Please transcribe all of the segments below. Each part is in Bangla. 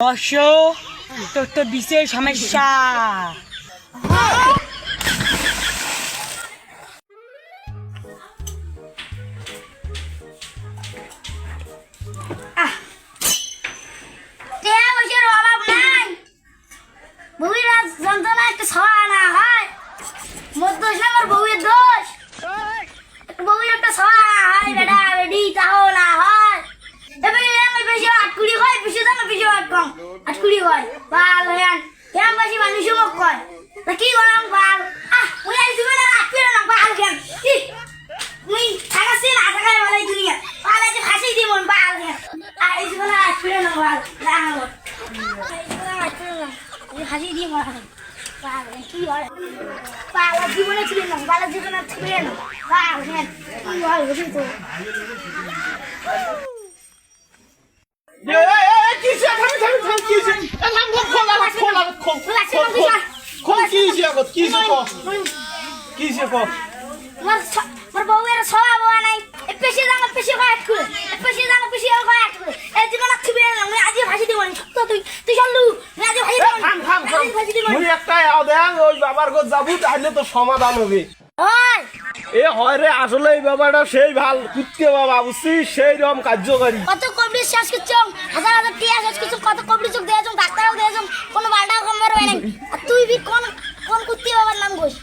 অবশ্য তোর তো বিশেষ সমস্যা। কম আটকুড়ি হয় বাল হ্যান কেমন বেশি মানুষ মুখ কয়। তা কি করলাম বাল? আহ উনি আই দিবে না আটকুড়ি না বাল কেন মুই থাকাছি না থাকাই বলাই দুনিয়া বাল আছে ফাঁসি দিব বাল কেন আই দিবে না আটকুড়ি না বাল হাসি দিয়ে মারা পাগল কি হয়? পাগল জীবনে ছিল না জীবনে ছিল না হ্যাঁ কি হয় বুঝি তো মোর মোর বউয়ের স্বভাব নাই। এ পেশি জানা পেশি কয় আট করে এ পেশি জানা পেশি কয় আট করে এই জীবনে ছিল না আমি আজ দিব সত্য তুই তুই আজ দিব মুই একটাই আও দেখ ওই বাবার যাব তাহলে তো সমাধান হবে। ওই এ হয় রে আসলে এই ব্যাপারটা সেই ভালো কুত্তে বাবা বুঝছিস? সেই রকম কার্যকারী কত কবরি শেষ করছ হাজার হাজার টিয়া শেষ করছ কত কবরি চোখ দিয়েছ ডাক্তারও দিয়েছ কোনো বালটাও কমবার হয় নাই আর তুই বি কোন কোন কুত্তি বাবার নাম গোস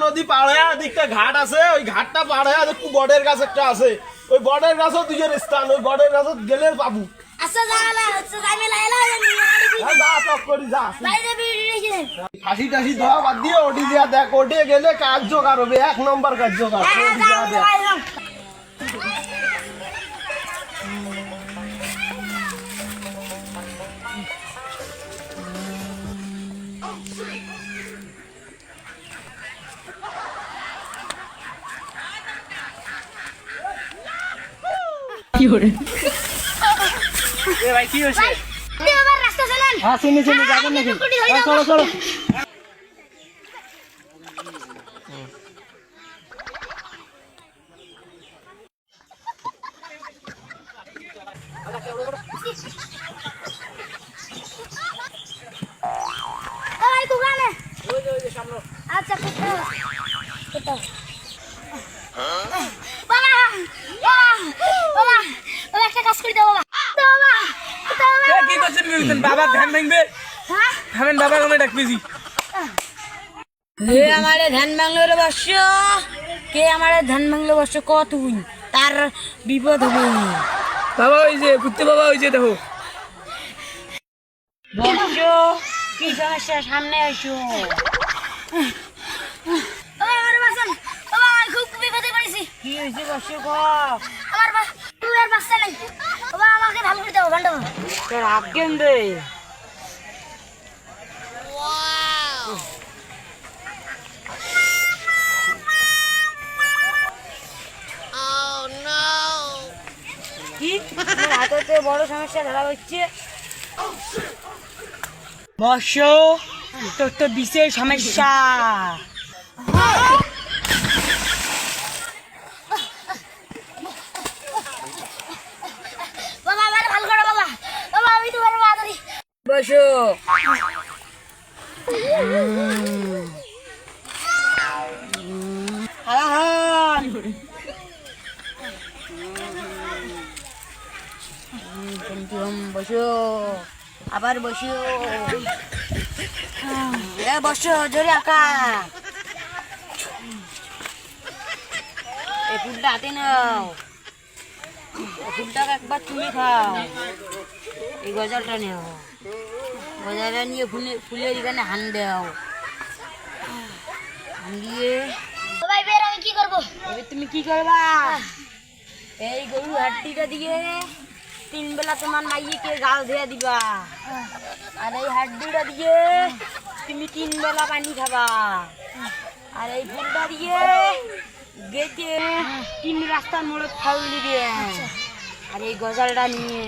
সমুদ্র তেয়া নদী পাড়ে দিকটা ঘাট আছে ওই ঘাটটা পাড়ে একটু বটের গাছ একটা আছে ওই বটের গাছও দুজের স্থান ওই বটের গাছত গেলে পাবো আচ্ছা জানা না আচ্ছা যাই লাইলা হ্যাঁ, যা টক করি যা বাইরে বিড়ি রেখে ফাঁসি টাসি ধোয়া বাদ দিয়ে ওটি দিয়া দেখ ওটে গেলে কার্যকার হবে এক নম্বর কার্যকার হ্যাঁ দিয়া দেখ। ভাই কি হয়েছে? আবার রাস্তা চলেন। হ্যাঁ যাবেন নাকি? হ্যাঁ, চলো চলো। ওই দোকানে আচ্ছা কোথাও কোথাও বাবা বাবা বাবা বাবা একটা কাজ করে দাও বাবা বাবা বাবা কি করছেন বলছেন বাবা ধ্যান ভাঙবে? হ্যাঁ? থামেন বাবা আমি ডাকতেছি হে আমারে ধ্যান ভাঙলো রে বর্ষ কে আমারে ধ্যান ভাঙলো বর্ষ ক তুই? তার বিপদ হবে। বাবা ওই যে কুত্তে বাবা ওই যে দেখো। বর্ষ কি সমস্যা? সামনে আসো। খুব বিপদে পড়েছি। কি হয়েছে বর্ষ ক? আমার বা তুই আর বাচ্চা নাই। বাবা আমাকে ভালো করে দাও ভালো তোর আজ্ঞেন দে কি? তোমার বড় সমস্যা ধরা হচ্ছে। বর্ষ তোর তো বিশেষ সমস্যা বাবা আমার ভালো করে বাবা বাবা আমি তোমার বাদারি বসো আবার বসো এ বসো জোরে আঁকা এই ফুলটা হাতে নাও এই ফুলটাকে একবার তুমি খাও এই গজালটা নেও গজালটা নিয়ে ফুলে ফুলের এখানে হান দাও হান দিয়ে বাবা এবার আমি কি করব? এবার তুমি কি করবা? এই গরু হাড্ডিটা দিয়ে তিন বেলা তোমার মাইকে গাল ধুয়ে দিবা। আর এই হাড্ডিটা দিয়ে তুমি তিন বেলা পানি খাবা। আর এই ফুলটা দিয়ে গেটে তিন রাস্তার মোড়ে ফল দিবে। আর এই গজালটা নিয়ে।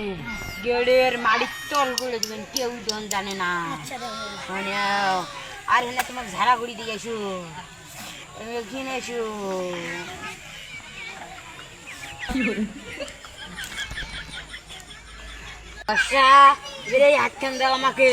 গেড়ের মাড়ির তল করে দিবেন কেউ জন জানে না মানে আর হ্যাঁ তোমার ঝাড়া করে দিয়ে এসো এখানে এসো দাও আমাকে